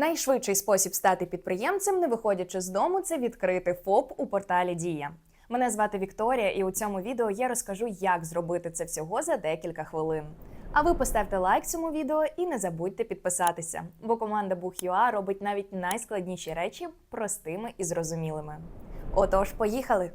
Найшвидший спосіб стати підприємцем, не виходячи з дому, це відкрити ФОП у порталі Дія. Мене звати Вікторія, і у цьому відео я розкажу, як зробити це всього за декілька хвилин. А ви поставте лайк цьому відео і не забудьте підписатися, бо команда Бух.ua робить навіть найскладніші речі простими і зрозумілими. Отож, поїхали!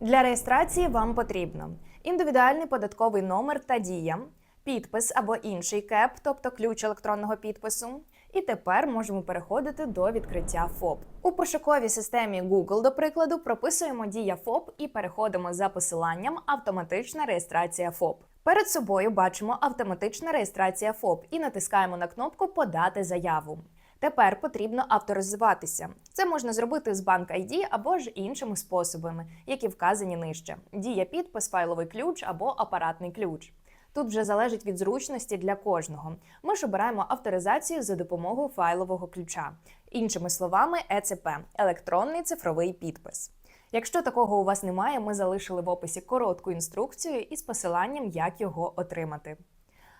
Для реєстрації вам потрібно індивідуальний податковий номер та дія, підпис або інший КЕП, тобто ключ електронного підпису. І тепер можемо переходити до відкриття ФОП. У пошуковій системі Google, до прикладу, прописуємо дія ФОП і переходимо за посиланням Автоматична реєстрація ФОП. Перед собою бачимо автоматична реєстрація ФОП і натискаємо на кнопку Подати заяву. Тепер потрібно авторизуватися. Це можна зробити з банк ID або ж іншими способами, які вказані нижче: дія підпис, файловий ключ або апаратний ключ. Тут вже залежить від зручності для кожного. Ми ж обираємо авторизацію за допомогою файлового ключа, іншими словами, ЕЦП електронний цифровий підпис. Якщо такого у вас немає, ми залишили в описі коротку інструкцію із посиланням, як його отримати.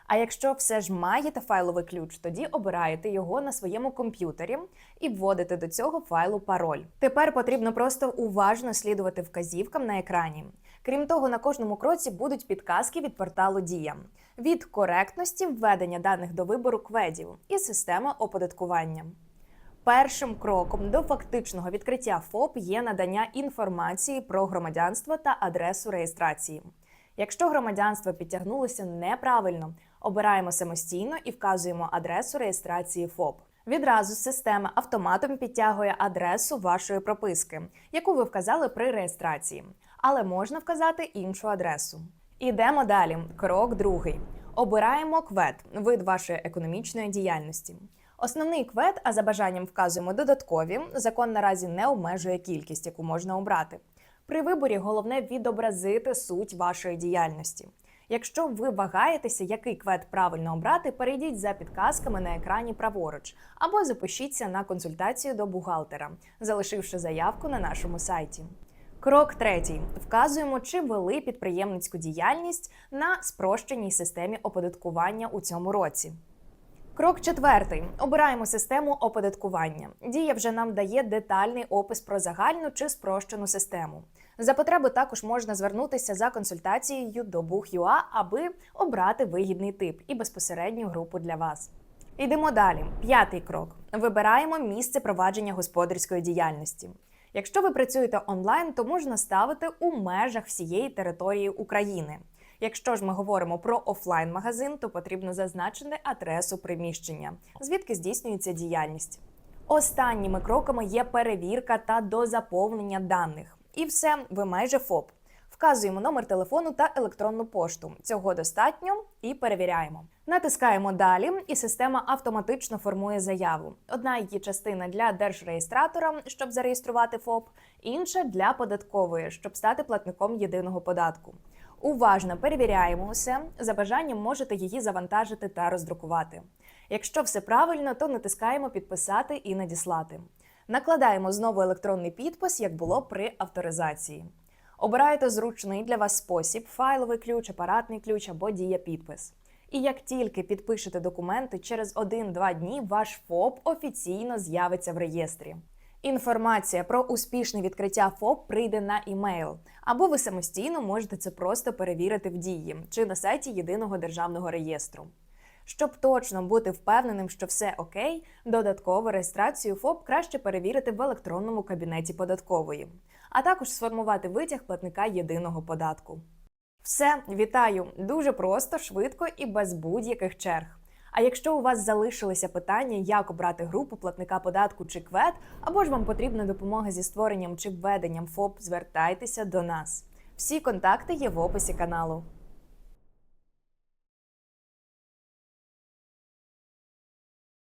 А якщо все ж маєте файловий ключ, тоді обираєте його на своєму комп'ютері і вводите до цього файлу пароль. Тепер потрібно просто уважно слідувати вказівкам на екрані. Крім того, на кожному кроці будуть підказки від порталу Дія від коректності введення даних до вибору кведів і системи оподаткування. Першим кроком до фактичного відкриття ФОП є надання інформації про громадянство та адресу реєстрації. Якщо громадянство підтягнулося неправильно, обираємо самостійно і вказуємо адресу реєстрації ФОП. Відразу система автоматом підтягує адресу вашої прописки, яку ви вказали при реєстрації, але можна вказати іншу адресу. Ідемо далі. Крок другий. Обираємо квет, вид вашої економічної діяльності. Основний квет, а за бажанням вказуємо додаткові. Закон наразі не обмежує кількість, яку можна обрати. При виборі головне відобразити суть вашої діяльності. Якщо ви вагаєтеся, який квет правильно обрати, перейдіть за підказками на екрані праворуч або запишіться на консультацію до бухгалтера, залишивши заявку на нашому сайті. Крок третій: вказуємо, чи вели підприємницьку діяльність на спрощеній системі оподаткування у цьому році. Крок четвертий: обираємо систему оподаткування. Дія вже нам дає детальний опис про загальну чи спрощену систему. За потреби також можна звернутися за консультацією до Бух.ua, аби обрати вигідний тип і безпосередню групу для вас. Йдемо далі. П'ятий крок: вибираємо місце провадження господарської діяльності. Якщо ви працюєте онлайн, то можна ставити у межах всієї території України. Якщо ж ми говоримо про офлайн-магазин, то потрібно зазначити адресу приміщення, звідки здійснюється діяльність. Останніми кроками є перевірка та дозаповнення даних. І все, ви майже ФОП. Вказуємо номер телефону та електронну пошту. Цього достатньо і перевіряємо. Натискаємо далі, і система автоматично формує заяву. Одна її частина для держреєстратора, щоб зареєструвати ФОП, інша для податкової, щоб стати платником єдиного податку. Уважно перевіряємо усе. За бажанням можете її завантажити та роздрукувати. Якщо все правильно, то натискаємо підписати і надіслати. Накладаємо знову електронний підпис, як було при авторизації. Обираєте зручний для вас спосіб: файловий ключ, апаратний ключ або дія підпис. І як тільки підпишете документи, через 1-2 дні ваш ФОП офіційно з'явиться в реєстрі. Інформація про успішне відкриття ФОП прийде на імейл, або ви самостійно можете це просто перевірити в дії чи на сайті єдиного державного реєстру. Щоб точно бути впевненим, що все окей, додаткову реєстрацію ФОП краще перевірити в електронному кабінеті податкової, а також сформувати витяг платника єдиного податку. Все, вітаю! Дуже просто, швидко і без будь-яких черг. А якщо у вас залишилися питання, як обрати групу платника податку чи квет, або ж вам потрібна допомога зі створенням чи введенням ФОП, звертайтеся до нас. Всі контакти є в описі каналу.